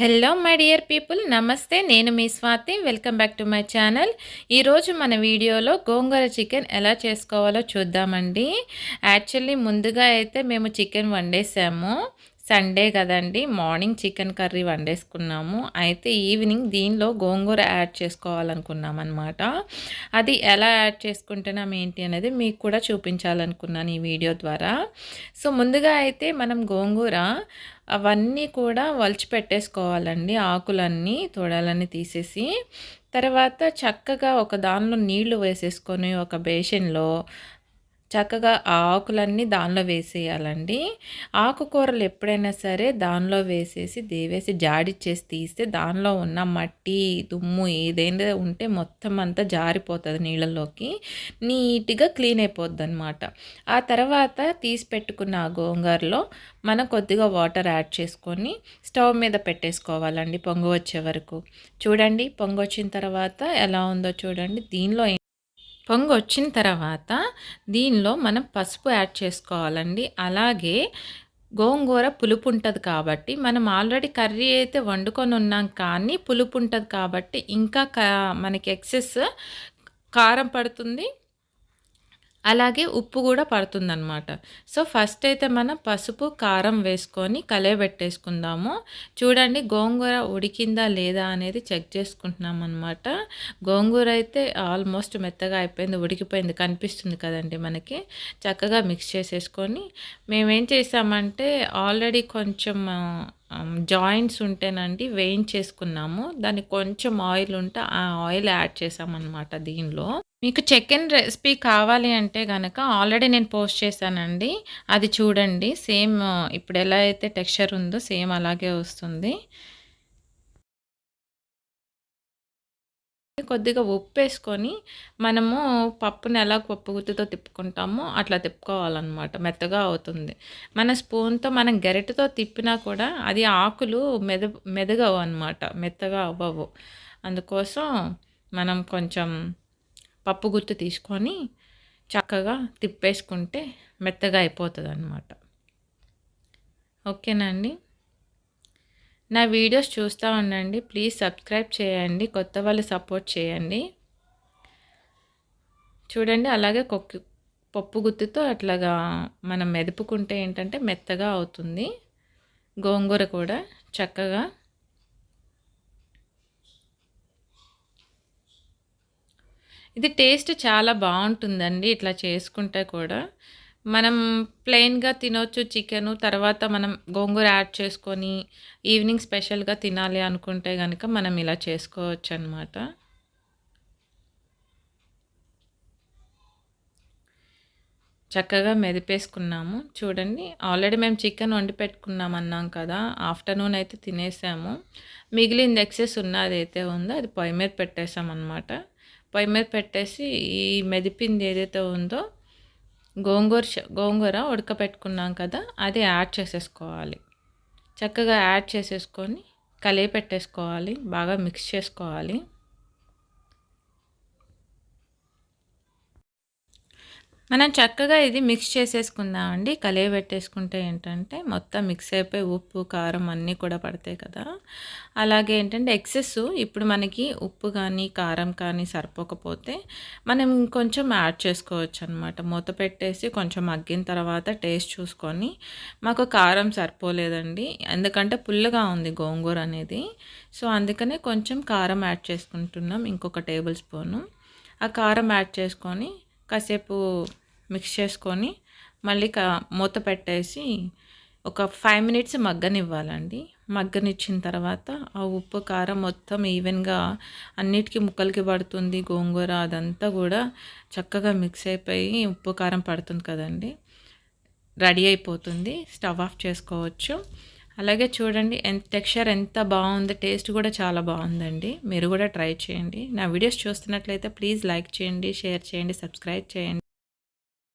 Hello my dear people నమస్తే నేను మీ Swathi welcome back to my channel ఈరోజు మన వీడియోలో గోంగూర చికెన్ ఎలా చేసుకోవాలో చూద్దామండి. యాక్చువల్లీ ముందుగా అయితే మేము చికెన్ వండేసాము. సండే కదండి. మార్నింగ్ చికెన్ కర్రీ వండేసుకున్నాము. అయితే ఈవినింగ్ దీనిలో గోంగూర యాడ్ చేసుకోవాలనుకున్నాం అనమాట అది ఎలా యాడ్ చేసుకుంటున్నాం ఏంటి అనేది మీకు కూడా చూపించాలనుకున్నాను ఈ వీడియో ద్వారా. సో ముందుగా అయితే మనం గోంగూర అవన్నీ కూడా వలిచి పెట్టేసుకోవాలండి. ఆకులన్నీ తొడలన్నీ తీసేసి తర్వాత చక్కగా ఒక దానిలో నీళ్ళు వేసేసుకొని ఒక బేషన్లో చక్కగా ఆ ఆకులన్నీ దానిలో వేసేయాలండి. ఆకుకూరలు ఎప్పుడైనా సరే దానిలో వేసేసి దేవేసి జాడిచ్చేసి తీస్తే దానిలో ఉన్న మట్టి దుమ్ము ఏదైనా ఉంటే మొత్తం అంతా జారిపోతుంది నీళ్ళలోకి. నీట్గా క్లీన్ అయిపోద్ది అనమాట ఆ తర్వాత తీసి పెట్టుకున్న ఆ గోంగూరలో మనం కొద్దిగా వాటర్ యాడ్ చేసుకొని స్టవ్ మీద పెట్టేసుకోవాలండి పొంగు వచ్చే వరకు. చూడండి పొంగు వచ్చిన తర్వాత ఎలా ఉందో చూడండి. దీనిలో పొంగు వచ్చిన తర్వాత దీనిలో మనం పసుపు యాడ్ చేసుకోవాలండి. అలాగే గోంగూర పులుపు ఉంటుంది కాబట్టి మనం ఆల్రెడీ కర్రీ అయితే వండుకొని ఉన్నాం కానీ పులుపు ఉంటుంది కాబట్టి ఇంకా మనకి ఎక్సెస్ కారం పడుతుంది. అలాగే ఉప్పు కూడా పడుతుందన్నమాట. సో ఫస్ట్ అయితే మనం పసుపు కారం వేసుకొని కలయబెట్టేసుకుందాము చూడండి గోంగూర ఉడికిందా లేదా అనేది చెక్ చేసుకుంటున్నాం అనమాట గోంగూర అయితే ఆల్మోస్ట్ మెత్తగా అయిపోయింది ఉడికిపోయింది కనిపిస్తుంది కదండి మనకి. చక్కగా మిక్స్ చేసేసుకొని మేమేం చేసామంటే ఆల్రెడీ కొంచెం జాయింట్స్ ఉంటేనండి వేయించేసుకున్నాము. దానికి కొంచెం ఆయిల్ ఉంటే ఆ ఆయిల్ యాడ్ చేసామన్నమాట దీనిలో. మీకు చికెన్ రెసిపీ కావాలి అంటే కనుక ఆల్రెడీ నేను పోస్ట్ చేశానండి. అది చూడండి. సేమ్ ఇప్పుడు ఎలా అయితే టెక్స్చర్ ఉందో సేమ్ అలాగే వస్తుంది. కొద్దిగా ఉప్పు వేసుకొని మనము పప్పుని ఎలా పప్పు గుత్తితో తిప్పుకుంటామో అట్లా తిప్పుకోవాలన్నమాట. మెత్తగా అవుతుంది. మన స్పూన్తో మనం గరిటతో తిప్పినా కూడా అది ఆకులు మెద మెదగవు అనమాట మెత్తగా అవ్వవు. అందుకోసం మనం కొంచెం పప్పు గుత్తి తీసుకొని చక్కగా తిప్పేసుకుంటే మెత్తగా అయిపోతుంది అనమాట ఓకేనండి నా వీడియోస్ చూస్తూ ఉండండి. ప్లీజ్ సబ్స్క్రైబ్ చేయండి. కొత్త వాళ్ళు సపోర్ట్ చేయండి. చూడండి అలాగే కొక్కి పప్పు గుత్తితో అట్లాగా మనం మెదుపుకుంటే ఏంటంటే మెత్తగా అవుతుంది. గోంగూర కూడా చక్కగా ఇది టేస్ట్ చాలా బాగుంటుందండి ఇట్లా చేసుకుంటే కూడా. మనం ప్లెయిన్గా తినవచ్చు చికెను తర్వాత మనం గోంగూర యాడ్ చేసుకొని ఈవినింగ్ స్పెషల్గా తినాలి అనుకుంటే కనుక మనం ఇలా చేసుకోవచ్చు అనమాట చక్కగా మెదిపేసుకున్నాము. చూడండి ఆల్రెడీ మేము చికెన్ వండి పెట్టుకున్నాం అన్నాం కదా ఆఫ్టర్నూన్ అయితే తినేసాము. మిగిలింది ఎక్సెస్ ఉన్నది అయితే ఉందో అది పొయ్యి మీద పెట్టేసాం అనమాట పొయ్యి మీద పెట్టేసి ఈ మెదిపింది ఏదైతే ఉందో గోంగూర గోంగూర ఉడకపెట్టుకున్నాం కదా అది యాడ్ చేసేసుకోవాలి. చక్కగా యాడ్ చేసేసుకొని కలిపి పెట్టేసుకోవాలి బాగా మిక్స్ చేసుకోవాలి. మనం చక్కగా ఇది మిక్స్ చేసేసుకుందామండి. కలియ పెట్టేసుకుంటే ఏంటంటే మొత్తం మిక్స్ అయిపోయి ఉప్పు కారం అన్నీ కూడా పడతాయి కదా. అలాగే ఏంటంటే ఎక్సెస్ ఇప్పుడు మనకి ఉప్పు కానీ కారం కానీ సరిపోకపోతే మనం ఇంకొంచెం యాడ్ చేసుకోవచ్చు అనమాట మూత పెట్టేసి కొంచెం మగ్గిన తర్వాత టేస్ట్ చూసుకొని మాకు కారం సరిపోలేదండి. ఎందుకంటే పుల్లగా ఉంది గోంగూర అనేది. సో అందుకనే కొంచెం కారం యాడ్ చేసుకుంటున్నాం ఇంకొక టేబుల్ స్పూను ఆ కారం యాడ్ చేసుకొని కాసేపు మిక్స్ చేసుకొని మళ్ళీ మూత పెట్టేసి ఒక ఫైవ్ మినిట్స్ మగ్గనివ్వాలండి. మగ్గనిచ్చిన తర్వాత ఆ ఉప్పు కారం మొత్తం ఈవెన్గా అన్నిటికీ ముక్కలకి పడుతుంది. గోంగూర అదంతా కూడా చక్కగా మిక్స్ అయిపోయి ఉప్పు కారం పడుతుంది కదండి. రెడీ అయిపోతుంది. స్టవ్ ఆఫ్ చేసుకోవచ్చు. అలాగే చూడండి ఎంత టెక్స్చర్ ఎంత బాగుంది టేస్ట్ కూడా చాలా బాగుందండి. మీరు కూడా ట్రై చేయండి. నా వీడియోస్ చూస్తున్నట్లయితే ప్లీజ్ లైక్ చేయండి షేర్ చేయండి సబ్స్క్రైబ్ చేయండి.